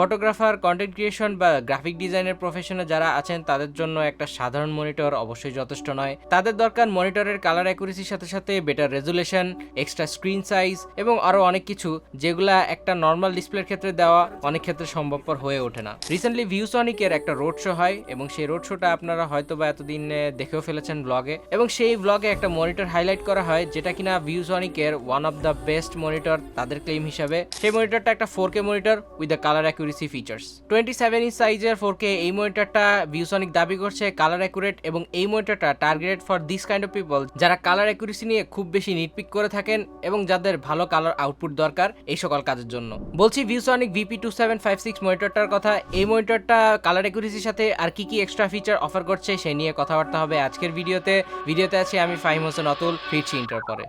Photographer content creation বা graphic ডিজাইনের প্রফেশনে যারা আছেন, তাদের জন্য একটা সাধারণ মনিটর অবশ্যই যথেষ্ট নয়। তাদের দরকার মনিটরের কালার অ্যাকুরেসির সাথে সাথে better resolution extra screen size এবং আরও অনেক কিছু, যেগুলা একটা নর্মাল ডিসপ্লের ক্ষেত্রে দেওয়া অনেক ক্ষেত্রে সম্ভবপর হয়ে ওঠে না। রিসেন্টলি ভিউসনিকের একটা রোড শো হয় এবং সেই রোড শোটা আপনারা হয়তো বা এতদিন দেখেও ফেলেছেন ব্লগে এবং সেই ব্লগে একটা মনিটর হাইলাইট করা হয়, যেটা কিনা ভিউসনিকের one of the best monitor তাদের ক্লেম হিসাবে। সেই মনিটরটা একটা four K monitor with the colour accuracy features twenty seven inch সাইজের ফোর কে এই মনিটরটা ভিউসনিক দাবি করছে কালার অ্যাকুরেট এবং এই মনিটরটা targeted for this kind of people যারা কালার অ্যাকুরেসি নিয়ে খুব বেশি নিটপিক করে থাকেন এবং যাদের ভালো কালার আউটপুট দরকার এই সকল কাজের জন্য। বলছি ViewSonic VP two seven five six মনিটরটার কথা, এই মনিটরটা কালার অ্যাকুরেসির সাথে আর কি কি এক্সট্রা ফিচার অফার করছে সে নিয়ে কথাবার্তা হবে আজকের ভিডিওতে। ভিডিওতে আছে আমি ফাহিম হোসেন অতুল, ফিরছি ইন্টার পরে।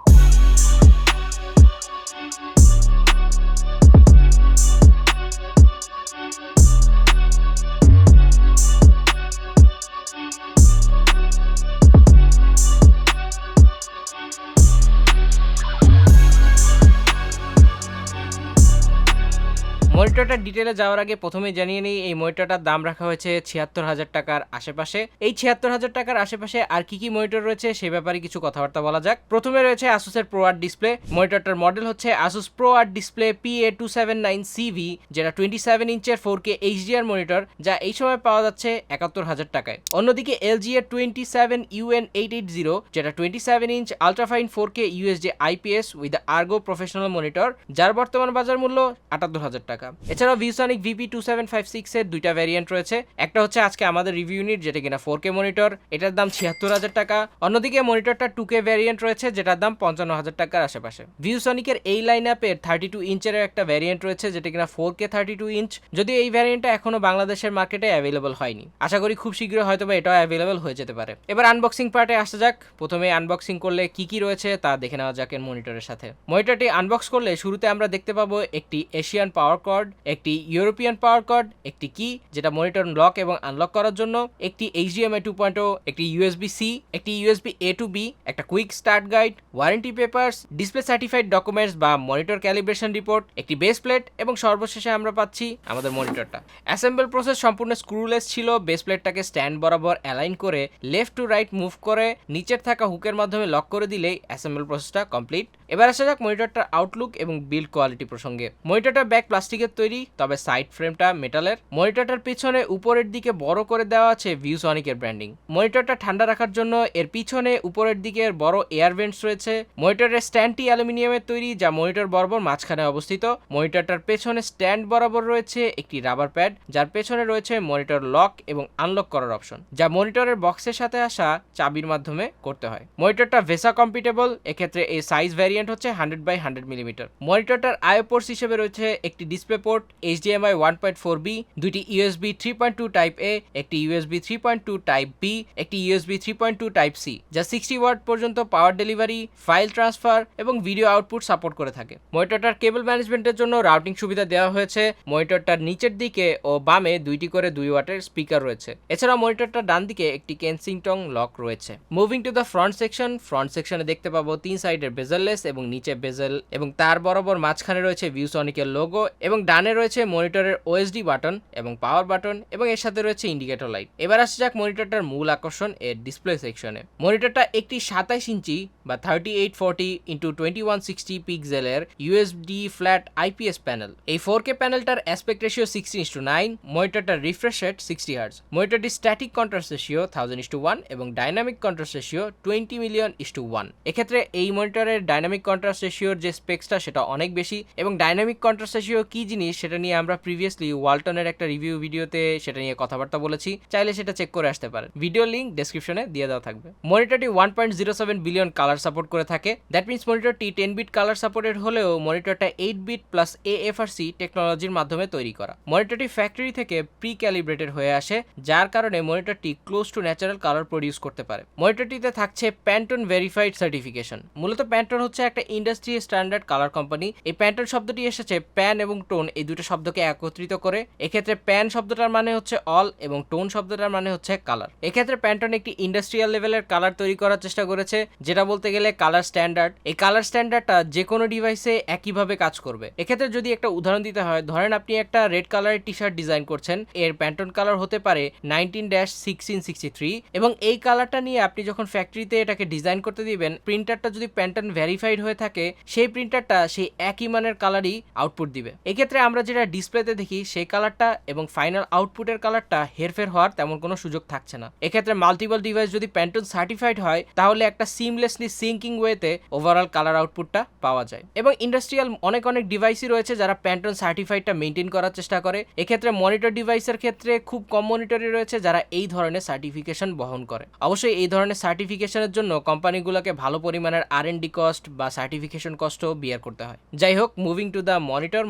মনিটরটার ডিটেলে যাওয়ার আগে প্রথমে জানিয়ে নিই, এই মনিটরটার দাম রাখা হয়েছে ছিয়াত্তর হাজার টাকার আশেপাশে। এই ছিয়াত্তর হাজার টাকার আশেপাশে আর কি কি মনিটর রয়েছে সে ব্যাপারে কিছু কথাবার্তা বলা যাক। প্রথমে রয়েছে আসুসের প্রো আর্ট ডিসপ্লে মনিটরটার মডেল হচ্ছে Asus pro art display P A two seven nine CV যেটা টোয়েন্টি সেভেন ইঞ্চের ফোর কে এইচডিআর মনিটর যা এই সময় পাওয়া যাচ্ছে একাত্তর হাজার টাকায়। অন্যদিকে এলজি এর twenty seven UN eight eight zero যেটা twenty seven inch ultrafine four K USD IPS with ergo professional monitor যার বর্তমান বাজার মূল্য আটাত্তর হাজার টাকা। এছাড়াও ViewSonic VP two seven five six এর দুইটা ভ্যারিয়েন্ট রয়েছে। একটা হচ্ছে আজকে আমাদের রিভিউ ইউনিট যেটা কিনা ফোর কে মনিটর এটার দাম ছিয়াত্তর হাজার টাকা। অন্যদিকে মনিটরটা টু কে ভ্যারিয়েন্ট রয়েছে, যেটার দাম পঞ্চান্ন হাজার টাকার আশেপাশে। ভিউসনিকের এই লাইন আপের থার্টি টু ইঞ্চের একটা ভ্যারিয়েন্ট রয়েছে, যেটা কিনা four K thirty two inch যদিও এই ভ্যারিয়েন্টটা এখনও বাংলাদেশের মার্কেটে অ্যাভেলেবল হয়নি। আশা করি খুব শীঘ্রই হয়তো বা এটাও অ্যাভেলেবল হয়ে যেতে পারে। এবার আনবক্সিং পার্টে আসা যাক। প্রথমে আনবক্সিং করলে কি কি রয়েছে তা দেখে নেওয়া যাক এর মনিটরের সাথে। মনিটরটি আনবক্স করলে শুরুতে আমরা দেখতে পাবো একটি এশিয়ান পাওয়ার কর্ড, একটি ইউরোপিয়ান পাওয়ার কর্ড, একটি কি, যেটা মনিটর লক এবং আনলক করার জন্য, একটি এইচডিএমআই টু পয়েন্ট একটি ইউএসবি সি একটি ইউএসবি এ টু বি একটা quick start guide, warranty papers, display certified documents বা মনিটর ক্যালিব্রেশন রিপোর্ট, একটি বেস প্লেট এবং সর্বশেষে আমরা পাচ্ছি আমাদের মনিটরটা। অ্যাসেম্বল প্রসেস সম্পূর্ণ স্ক্রুলেস ছিল, বেস প্লেটটাকে স্ট্যান্ড বরাবর অ্যালাইন করে লেফট টু রাইট মুভ করে নিচের থাকা হুকের মাধ্যমে লক করে দিলেই অ্যাসেম্বল প্রসেসটা কমপ্লিট। এবার আসা যাক মনিটরটার আউটলুক এবং বিল্ড কোয়ালিটি প্রসঙ্গে। মনিটরটা ব্যাক প্লাস্টিকের তৈরি, তবে সাইড ফ্রেমটা মেটালের মনিটরটার পিছনে উপরের দিকে বড় করে দেওয়া আছে ভিউসনিকের ব্র্যান্ডিং মনিটরটা ঠান্ডা রাখার জন্য এর পিছনে উপরের দিকের বড় এয়ার ভেন্টস রয়েছে। মনিটরের স্ট্যান্ডটি অ্যালুমিনিয়ামের তৈরি, যা মনিটর বরাবর মাঝখানে অবস্থিত। মনিটরটার পেছনে স্ট্যান্ড বরাবর রয়েছে একটি রাবার প্যাড যার পেছনে রয়েছে মনিটর লক এবং আনলক করার অপশন যা মনিটরের বক্সের সাথে আসা চাবির মাধ্যমে করতে হয়। মনিটরটা ভেসা কম্পিটেবল এক্ষেত্রে এই সাইজ ভ্যারিয়েন্ট হচ্ছে হান্ড্রেড বাই হান্ড্রেড মিলিমিটার মনিটরটার আইও পোর্টস হিসেবে রয়েছে একটি display port HDMI one point four B দুইটি USB three point two type A একটি USB three point two type B একটি USB three point two type C যা sixty watt পর্যন্ত power delivery file transfer এবং video output support করে থাকে। মনিটরটার কেবল ম্যানেজমেন্টের জন্য রাউটিং সুবিধা দেওয়া হয়েছে। মনিটরটার নিচের দিকে ও বামে দুইটি করে দুই ওয়াটের স্পিকার রয়েছে। এছাড়া মনিটরটার ডান দিকে একটি কেনসিংটং লক রয়েছে। Moving to the front section front সেকশনে দেখতে পাবো তিন সাইডের বেজেললেস এবং নিচে বেজেল এবং তার বরাবর মাঝখানে রয়েছে ভিউসনিকের লোগো এবং ডানে রয়েছে মনিটরের ওএসডি বাটন এবং পাওয়ার বাটন এবং এর সাথে রয়েছে ইন্ডিকেটর লাইট। এবার আসা যাক মনিটরটার মূল আকর্ষণ এর ডিসপ্লে সেকশনে মনিটরটা একটি সাতাইশ ইঞ্চি বা thirty eight forty into twenty one sixty পিক্সেলের ইউএসডি ফ্ল্যাট আইপিএস প্যানেল এই four K প্যানেলটার aspect ratio sixteen is to nine মনিটরটার refresh rate sixty hertz মনিটরটি static contrast ratio thousand is to one এবং dynamic contrast ratio twenty million is to one এক্ষেত্রে এই মনিটরের dynamic contrast রেশিওর যে স্পেক্সটা সেটা অনেক বেশি এবং dynamic contrast ratio কি জিনিস সেটা নিয়ে আমরা প্রিভিয়াসলি ওয়ালটনের একটা রিভিউ ভিডিওতে সেটা নিয়ে কথাবার্তা বলেছি। চাইলে সেটা চেক করে আসতে পারেন। ভিডিও লিঙ্ক ডেসক্রিপশনে দিয়ে দেওয়া থাকবে। মনিটরটি one point zero seven billion colour support করে থাকে। দ্যাট মিনস মনিটরটি টেন বিট কালার সাপোর্টেড হলেও মনিটরটা eight bit plus A F R C টেকনোলজির মাধ্যমে তৈরি করা। মনিটরটি ফ্যাক্টরি থেকে প্রি ক্যালিব্রেটেড হয়ে আসে, যার কারণে মনিটরটি close to natural colour produce করতে পারে। মনিটরটিতে থাকছে প্যান্টন ভেরিফাইড সার্টিফিকেশন মূলত প্যান্টন হচ্ছে একটা ইন্ডাস্ট্রি স্ট্যান্ডার্ড কালার কোম্পানি এই প্যান্টন শব্দটি এসেছে প্যান এবং টোন এই দুটো শব্দকে একত্রিত করে, এক্ষেত্রে প্যান শব্দটার মানে হচ্ছে অল এবং টোন শব্দটার মানে হচ্ছে কালার এক্ষেত্রে প্যান্টন একটি ইন্ডাস্ট্রিয়াল লেভেলের কালার তৈরি করার চেষ্টা করেছে, যেটা বলতে গেলে কালার স্ট্যান্ডার্ড এই কালার স্ট্যান্ডার্ডটা যে কোনো ডিভাইসে একইভাবে কাজ করবে। এক্ষেত্রে যদি একটা উদাহরণ দিতে হয়, ধরেন আপনি একটা রেড কালারের টি শার্ট ডিজাইন করছেন, এর প্যান্টন কালার হতে পারে nineteen dash sixteen sixty three এবং এই কালারটা নিয়ে আপনি যখন ফ্যাক্টরিতে এটাকে ডিজাইন করতে দিবেন প্রিন্টারটা যদি প্যান্টন ভেরিফাইড হয়ে থাকে, সেই প্রিন্টারটা সেই একই মানের কালারই আউটপুট দিবে। এক্ষেত্রে আমরা যেটা ডিসপ্লেতে দেখি, সেই কালারটা এবং ফাইনাল আউটপুটের কালারটা হেরফের হওয়ার তেমন কোনো সুযোগ থাকছে না। এক্ষেত্রে মাল্টিপল ডিভাইস যদি প্যান্টন সার্টিফাইড হয়, তাহলে একটা সিমলেসলি সিঙ্কিং ওয়েতে ওভারঅল কালার আউটপুটটা পাওয়া যায়। এবং ইন্ডাস্ট্রিয়াল অনেক অনেক ডিভাইসই রয়েছে যারা প্যান্টন সার্টিফাইডটা মেনটেন করার চেষ্টা করে। এক্ষেত্রে মনিটর ডিভাইসের ক্ষেত্রে খুব কম মনিটরই রয়েছে যারা এই ধরনের সার্টিফিকেশন বহন করে। অবশ্যই এই ধরনের সার্টিফিকেশনের জন্য কোম্পানিগুলোকে ভালো পরিমাণের আর কস্ট বা সার্টিফিকেশন কস্টও বিয়ার করতে হয়। যাই হোক moving to the monitor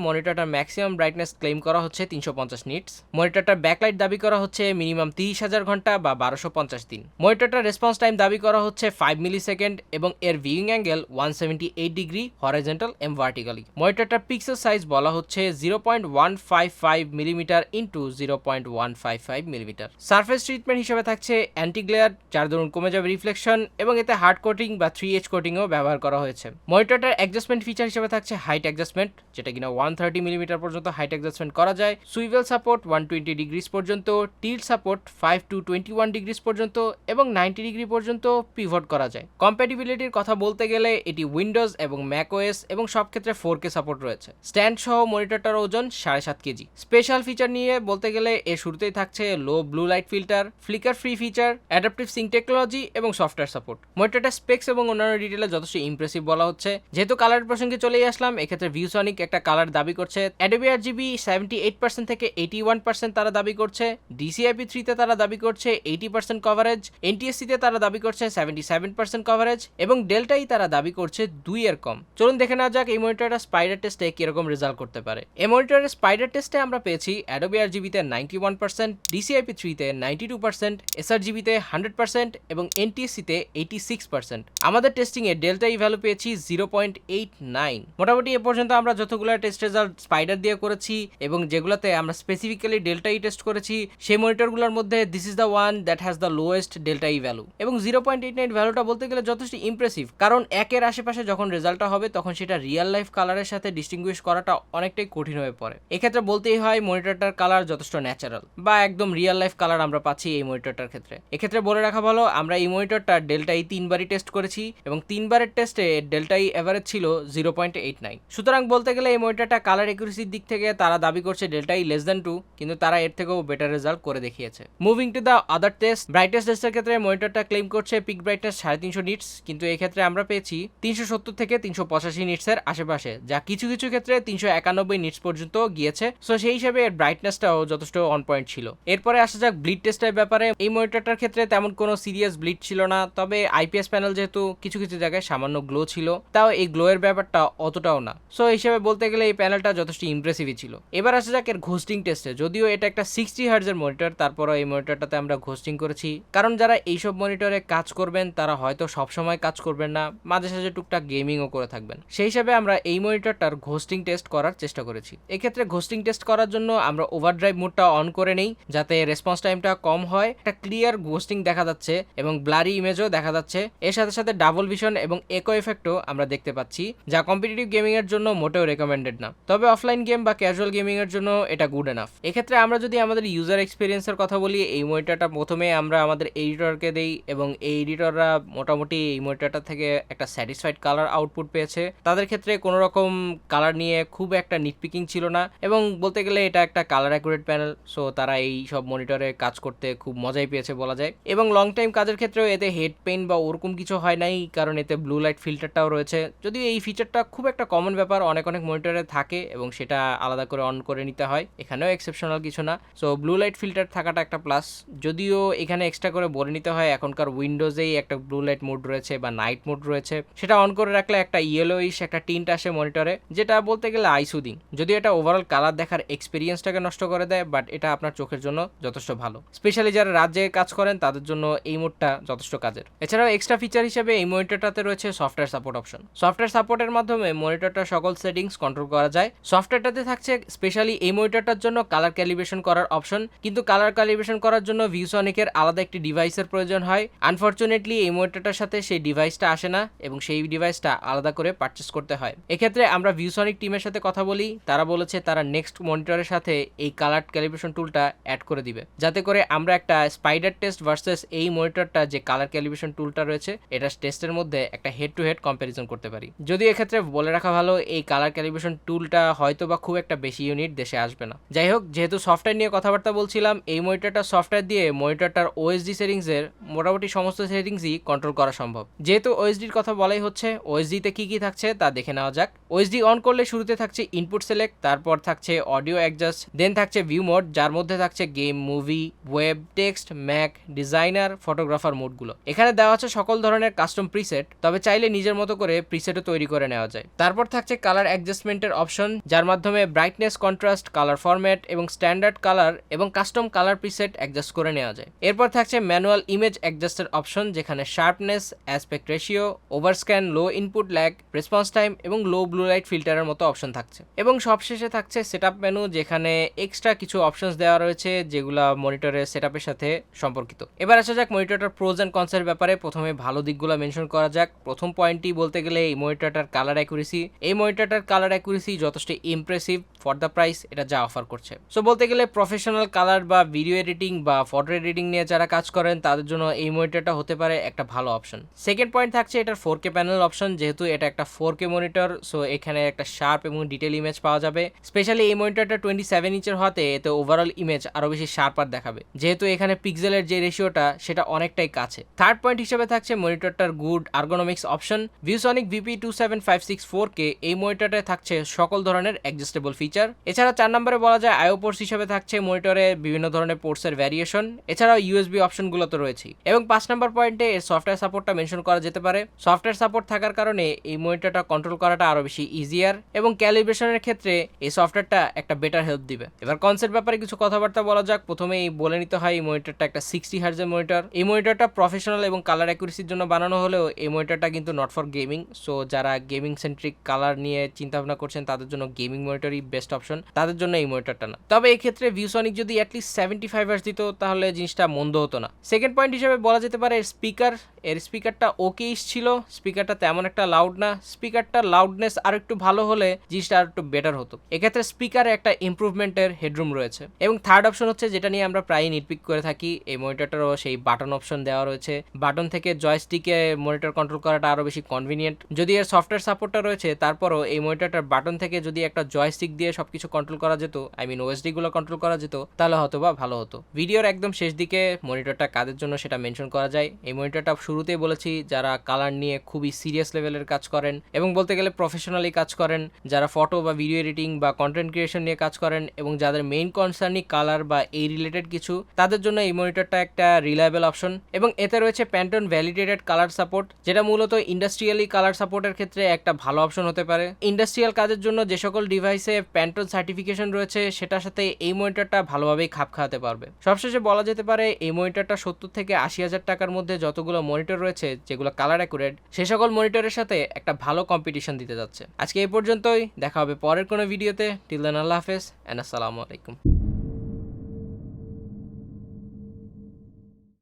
maximum brightness claim করা হচ্ছে তিনশো পঞ্চাশ নিটস। মনিটরটার ব্যাকলাইট দাবি করা হচ্ছে মিনিমাম তিরিশ হাজার ঘণ্টা বা বারোশো পঞ্চাশ দিন। মনিটরটার রেসপন্স টাইম দাবি করা হচ্ছে ফাইভ মিলি সেকেন্ড এবং এর viewing angle one seventy eight degree horizontal M vertically মনিটরটার পিক্সেল সাইজ বলা হচ্ছে zero point one five five millimetre into zero point one five five millimetre surface treatment হিসেবে থাকছে অ্যান্টি গ্লেয়ার যার দরুন কমে যাবে রিফ্লেকশন এবং এতে হার্ড কোটিং বা থ্রি এইচ কোটিংও ব্যবহার করা হয়েছে। মনিটরটার অ্যাডজাস্টমেন্ট ফিচার হিসেবে থাকছে হাইট অ্যাডজাস্টমেন্ট যেটা কিনা ওয়ান থার্টি মিলিমিটার পর্যন্ত হাইট অ্যাডজাস্টমেন্ট করা যায়। Swivel support one twenty degrees পর্যন্ত tilt support five to twenty one degrees পর্যন্ত এবং নাইনটি ডিগ্রি পর্যন্ত পিভট করা যায়। কম্প্যাটিবিলিটির কথা বলতে গেলে এটি উইন্ডোজ এবং ম্যাকওএস এবং সব ক্ষেত্রে ফোর কে সাপোর্ট রয়েছে। স্ট্যান্ড সহ মনিটরটার ওজন সাড়ে সাত কেজি। স্পেশাল ফিচার নিয়ে বলতে গেলে এর শুরুতেই থাকছে low blue light filter flicker free feature adaptive sync technology এবং সফটওয়্যার সাপোর্ট মনিটরটা স্পেক্স এবং অন্যান্য ডিটেলে যথেষ্ট ইমপ্রেসিভ বলা হচ্ছে। যেহেতু কালার প্রসঙ্গে চলেই আসলাম, এক্ষেত্রে ভিউসনিক একটা কালার দাবি করছে Adobe R GB seventy eight percent থেকে এইটি ওয়ান পার্সেন্ট তারা দাবি করছে ডিসিআইপি থ্রিতে তারা দাবি করছে এইটি পার্সেন্ট কভারেজ এনটিএসসিতে তারা দাবি করছে সেভেন্টি সেভেন পার্সেন্ট কভারেজ এবং ডেল্টাই তারা দাবি করছে দুই এর কম। চলুন দেখে নেওয়া যাক এই মনিটরটা স্পাইডার টেস্টে কীরকম রেজাল্ট করতে পারে। এই মনিটরের স্পাইডার টেস্টে আমরা পেয়েছি অ্যাডোবি আর জিবিতে নাইনটি ওয়ান পার্সেন্ট ডিসিআইপি থ্রিতে নাইনটি টু পার্সেন্ট এসআর জিবিতে হান্ড্রেড পার্সেন্ট এবং এনটিএসসিতে এইটি সিক্স পার্সেন্ট আমাদের টেস্টিংয়ে ডেল্টা ই ভ্যালু পেয়েছি জিরো পয়েন্ট এইট নাইন মোটামুটি এ পর্যন্ত আমরা যতগুলো টেস্ট রেজাল্ট স্পাইডার দিয়ে করেছি এবং যেগুলোতে আমরা স্পেসিফিক্যালি ডেল্টা ই টেস্ট করেছি, সেই মনিটরগুলোর মধ্যে this is the one that has the lowest delta E value এবং জিরো পয়েন্ট এইট নাইন ভ্যালুটা বলতে গেলে যথেষ্ট ইমপ্রেসিভ কারণ একের আশেপাশে যখন রেজাল্টটা হবে, তখন সেটা রিয়েল লাইফ কালারের সাথে ডিস্টিংগুইশ করাটা অনেকটাই কঠিন হয়ে পড়ে। এক্ষেত্রে বলতেই হয় মনিটরটার কালার যথেষ্ট ন্যাচারাল বা একদম রিয়েল লাইফ কালার আমরা পাচ্ছি এই মনিটরটার ক্ষেত্রে। এক্ষেত্রে বলে রাখা ভালো, আমরা এই মনিটরটা ডেল্টা ই তিনবারই টেস্ট করেছি এবং তিনবারের টেস্টে ডেল্টা ই এভারেজ ছিল জিরো পয়েন্ট এইট নাইন সুতরাং বলতে গেলে এই মনিটরটা কালার একুরেসির দিক থেকে তারা দাবি করছে delta E less than two, কিন্তু তারা এর থেকেও বেটার রেজাল্ট করে দেখিয়েছে। Moving to the other test brightest টেস্টের ক্ষেত্রে মনিটরটা ক্লেম করছে পিক ব্রাইটনেস সাড়ে তিনশো নিটস কিন্তু এই ক্ষেত্রে আমরা পেয়েছি তিনশো সত্তর থেকে তিনশো পঁচাশি নিটসের আশেপাশে, যা কিছু কিছু ক্ষেত্রে তিনশো একানব্বই নিটস পর্যন্ত গিয়েছে। সো সেই হিসাবে এর ব্রাইটনেসটাও যথেষ্ট অন পয়েন্ট ছিল। এরপরে আসা যাক ব্লিড টেস্টের ব্যাপারে। এই মনিটরটার ক্ষেত্রে তেমন কোনো সিরিয়াস ব্লিড ছিল না, তবে আইপিএস প্যানেল যেহেতু কিছু কিছু জায়গায় সামান্য গ্লো ছিল, তাও এই গ্লোয়ের ব্যাপারটা অতটাও না। সো হিসেবে বলতে গেলে এই প্যানেলটা যথেষ্ট ইমপ্রেসিভই ছিল। এবার আসা যাক এর ঘোস্টিং টেস্টে যদিও এটা একটা সিক্সটি হার্জের মনিটর তারপরও এই মনিটরটাতে আমরা ঘোস্টিং করেছি। কারণ যারা এইসব মনিটরে কাজ করবেন, তারা হয়তো সবসময় কাজ করবেন না, মাঝে সাঝে টুকটাক গেমিংও করে থাকবেন। সেই হিসাবে আমরা এই মনিটরটার ঘোস্টিং টেস্ট করার চেষ্টা করেছি। এক্ষেত্রে ঘোস্টিং টেস্ট করার জন্য আমরা ওভারড্রাইভ মোডটা অন করে নেই, যাতে রেসপন্স টাইমটা কম হয়। একটা ক্লিয়ার ঘোস্টিং দেখা যাচ্ছে এবং ব্লারি ইমেজও দেখা যাচ্ছে। এর সাথে সাথে ডাবল ভিশন এবং একো এফেক্টও আমরা দেখতে পাচ্ছি। যা কম্পিটিটিভ গেমিং এর জন্য মোটেও রেকমেন্ডেড না। তবে অফলাইন গেম বা ক্যাজুয়াল গেমিং এর জন্য এটা গুড এনাফ এক্ষেত্রে আমরা যদি আমাদের ইউজার এক্সপিরিয়েন্সের কথা বলি, এই মনিটরটা প্রথমে আমরা আমাদের এডিটরকে দেই এবং এই এডিটররা মোটামুটি এই মনিটরটা থেকে একটা স্যাটিসফাইড কালার আউটপুট পেয়েছে। তাদের ক্ষেত্রে কোনো রকম কালার নিয়ে খুব একটা নিটপিকিং ছিল না এবং বলতে গেলে এটা একটা কালার অ্যাকুরেট প্যানেল সো তারা এই সব মনিটরে কাজ করতে খুব মজাই পেয়েছে বলা যায়। এবং লং টাইম কাজের ক্ষেত্রেও এতে হেড পেইন বা ওরকম কিছু হয় নাই, কারণ এতে ব্লু লাইট ফিল্টারটাও রয়েছে। যদিও এই ফিচারটা খুব একটা কমন ব্যাপার, অনেক অনেক মনিটরে থাকে এবং সেটা আলাদা করে অন করে নিতে হয়। এখানেও এক্সেপশনাল কিছু না। সো ব্লু লাইট ফিল্টার থাকাটা একটা প্লাস যদিও এখানে এক্সট্রা করে বলে নিতে হয়, এখনকার উইন্ডোজেই একটা ব্লু লাইট মোড রয়েছে বা নাইট মোড রয়েছে। সেটা অন করে রাখলে একটা ইয়েলোইশ একটা টিন্ট আসে মনিটরে যেটা বলতে গেলে আইসুদিং যদিও এটা ওভারঅল কালার দেখার এক্সপিরিয়েন্সটাকে নষ্ট করে দেয় বাট এটা আপনার চোখের জন্য যথেষ্ট ভালো। স্পেশালি যারা রাজ্যে কাজ করেন, তাদের জন্য এই মোডটা যথেষ্ট কাজের। এছাড়াও এক্সট্রা ফিচার হিসেবে এই মনিটরটাতে রয়েছে সফটওয়্যার সাপোর্ট অপশন সফটওয়্যার সাপোর্টের মাধ্যমে মনিটরটা সকল সেটিংস কন্ট্রোল করা যায়। সফটওয়্যার মনিটরটাতে থাকছে স্পেশালি এই মনিটরটার জন্য কালার ক্যালিব্রেশন করার অপশন কিন্তু কালার ক্যালিব্রেশন করার জন্য ভিউসনিকের আলাদা একটি ডিভাইসের প্রয়োজন হয়। আনফর্চুনেটলি এই মনিটরটার সাথে সেই ডিভাইসটা আসে না এবং সেই ডিভাইসটা আলাদা করে পারচেস করতে হয়। এক্ষেত্রে আমরা ভিউসনিক টিমের সাথে কথা বলি। তারা বলেছে তারা নেক্সট মনিটরের সাথে এই কালার ক্যালিব্রেশন টুলটা অ্যাড করে দিবে। যাতে করে আমরা একটা স্পাইডার টেস্ট ভার্সেস এই মনিটরটা যে কালার ক্যালিব্রেশন টুলটা রয়েছে, এটা টেস্টের মধ্যে একটা হেড টু হেড কম্প্যারিজন করতে পারি। যদি এক্ষেত্রে বলে রাখা ভালো, এই কালার ক্যালিব্রেশন টুলটা হয়তো বা খুব একটা বেশি ইউনিট দেশে আসবে না। যাই হোক যেহেতু সফটওয়্যার নিয়ে কথাবার্তা বলছিলাম, এই মনিটরটা সফটওয়্যার দিয়ে মনিটরটার ওএসডি সেটিংসের মোটামুটি সমস্ত সেটিংসই কন্ট্রোল করা সম্ভব। যেহেতু ওএসডির কথা বলাই হচ্ছে ওএসডিতে কি কি থাকছে তা দেখে নেওয়া যাক। ওএসডি অন করলে শুরুতে থাকছে ইনপুট সিলেক্ট তারপর থাকছে অডিও অ্যাডজাস্ট দেন থাকছে ভিউ মোড যার মধ্যে থাকছে game movie web text Mac designer photographer মোডগুলো এখানে দেওয়া আছে সকল ধরনের কাস্টম প্রিসেট তবে চাইলে নিজের মতো করে প্রিসেটও তৈরি করে নেওয়া যায়। তারপর থাকছে কালার অ্যাডজাস্টমেন্টের অপশন যার মাধ্যমে ব্রাইটনেস কন্ট্রাস্ট কালার ফরম্যাট এবং স্ট্যান্ডার্ড কালার এবং কাস্টম কালার প্রিসেট অ্যাডজাস্ট করে নেওয়া যায়। এরপর থাকছে ম্যানুয়াল ইমেজ অ্যাডজাস্টের অপশন যেখানে sharpness aspect ratio overscan low input lag response time এবং লো ব্লু লাইট ফিল্টারের মতো অপশন থাকছে। এবং সবশেষে থাকছে সেটআপ মেনু যেখানে এক্সট্রা কিছু অপশনস দেওয়া রয়েছে, যেগুলো মনিটরের সেটআপের সাথে সম্পর্কিত। এবার আসা যাক মনিটরটার প্রোজ অ্যান্ড কনসের ব্যাপারে। প্রথমে ভালো দিকগুলো মেনশন করা যাক। প্রথম পয়েন্টটি বলতে গেলে এই মনিটরটার কালার অ্যাকুরেসি এই মনিটরটার কালার অ্যাকুরেসি যথেষ্ট ইমপ্রেসিভ ফর দ্য প্রাইস এটা যা অফার করছে। সো বলতে গেলে প্রফেশনাল কালার বা ভিডিও এডিটিং বা ফটো এডিটিং নিয়ে যারা কাজ করেন, তাদের জন্য এই মনিটরটা হতে পারে একটা ভালো অপশন সেকেন্ড পয়েন্ট থাকছে এটার ফোর কে প্যানেল অপশন যেহেতু এটা একটা ফোর কে মনিটর সো এখানে একটা শার্প এবং ডিটেল ইমেজ পাওয়া যাবে। স্পেশালি এই মনিটরটা টোয়েন্টি সেভেন ইঞ্চের হতে, এতে ওভারঅল ইমেজ আরও বেশি শার্পার দেখাবে। যেহেতু এখানে পিক্সেলের যে রেশিওটা সেটা অনেকটাই কাছে। থার্ড পয়েন্ট হিসেবে থাকছে মনিটরটার good ergonomics option ViewSonic VP two seven five six four K এই মনিটরে থাকছে সকল ধরনের অ্যাডজাস্টেবল ফিচার এছাড়া চার নম্বরে বলা যায় আইও পোর্টস হিসেবে থাকছে মনিটরে বিভিন্ন ধরনের পোর্টসের ভ্যারিয়েশন এছাড়াও ইউএসবি অপশনগুলো তো রয়েছেই এবং পাঁচ নম্বর পয়েন্টে এর সফটওয়্যার সাপোর্টটা মেনশন করা যেতে পারে। সফটওয়্যার সাপোর্ট থাকার কারণে এই মনিটরটা কন্ট্রোল করাটা আরও বেশি ইজিয়ার এবং ক্যালিব্রেশনের ক্ষেত্রে এই সফটওয়্যারটা একটা বেটার হেল্প দিবে। এবার কনসেপ্ট ব্যাপারে কিছু কথাবার্তা বলা যাক। প্রথমেই বলে নিতে হয় এই মনিটরটা একটা সিক্সটি হার্জের মনিটর এই মনিটরটা প্রফেশনাল এবং কালার অ্যাকুরেসির জন্য বানানো হলেও এই মনিটরটা কিন্তু নট ফর গেমিং সো যারা গেমিং সেন্ট্রিক কালার নিয়ে চিন্তা ভাবনা করছেন, তাদের জন্য গেমিং মনিটরই বেস্ট অপশন তাদের জন্য এই মনিটরটা না। তবে এই ক্ষেত্রে ভিউসনিক যদি অ্যাটলিস্ট সেভেন্টি ফাইভ আর্স দিত, তাহলে জিনিসটা মন্দ হতো না। সেকেন্ড পয়েন্ট হিসেবে বলা যেতে পারে স্পিকার এর স্পিকারটা ওকেইশ ছিল স্পিকারটা তেমন একটা লাউড না। স্পিকারটার লাউডনেস আর একটু ভালো হলে জিনিসটা আর একটু বেটার হতো। এক্ষেত্রে স্পিকারে একটা ইমপ্রুভমেন্টের হেডরুম রয়েছে। এবং থার্ড অপশন হচ্ছে যেটা নিয়ে আমরা প্রায় নিটপিক করে থাকি, এই মনিটরটারও সেই বাটন অপশন দেওয়া রয়েছে। বাটন থেকে জয়স্টিকে মনিটর কন্ট্রোল করাটা আরও বেশি কনভিনিয়েন্ট যদি এর সফটওয়্যার সাপোর্টটা রয়েছে, তারপরও এই মনিটরটার বাটন থেকে যদি একটা জয়স্টিক দিয়ে সবকিছু কন্ট্রোল করা যেত আই মিন ওএসডি গুলো কন্ট্রোল করা যেত, তাহলে হয়তো বা ভালো হতো। ভিডিওর একদম শেষ দিকে মনিটরটা কাদের জন্য সেটা মেনশন করা যায়। এই মনিটরটা শুরুতেই বলেছি, যারা কালার নিয়ে খুবই সিরিয়াস লেভেলের কাজ করেন এবং বলতে গেলে প্রফেশনালি কাজ করেন, যারা ফটো বা ভিডিও এডিটিং বা কন্টেন্ট ক্রিয়েশন নিয়ে কাজ করেন এবং যাদের মেইন কনসার্নই কালার বা এই রিলেটেড কিছু, তাদের জন্য এই মনিটরটা একটা রিলায়েবল অপশন এবং এতে রয়েছে প্যান্টন ভ্যালিডেটেড কালার সাপোর্ট যেটা মূলত ইন্ডাস্ট্রিয়ালি কালার সাপোর্টের ক্ষেত্রে একটা ভালো অপশন হতে পারে। ইন্ডাস্ট্রিয়াল কাজের জন্য যে সকল ডিভাইসে প্যান্টন সার্টিফিকেশন রয়েছে, সেটার সাথে এই মনিটরটা ভালোভাবেই খাপ খাওয়াতে পারবে। সবশেষে বলা যেতে পারে, এই মনিটরটা সত্তর থেকে আশি হাজার টাকার মধ্যে যতগুলো মনিটর রয়েছে, যেগুলো কালার অ্যাকুরেট সে সকল মনিটরের সাথে একটা ভালো কম্পিটিশন দিতে যাচ্ছে। আজকে এই পর্যন্তই, দেখা হবে পরের কোনো ভিডিওতে টিল দেন আল্লাহ হাফেজ অ্যান্ড আসসালামু আলাইকুম।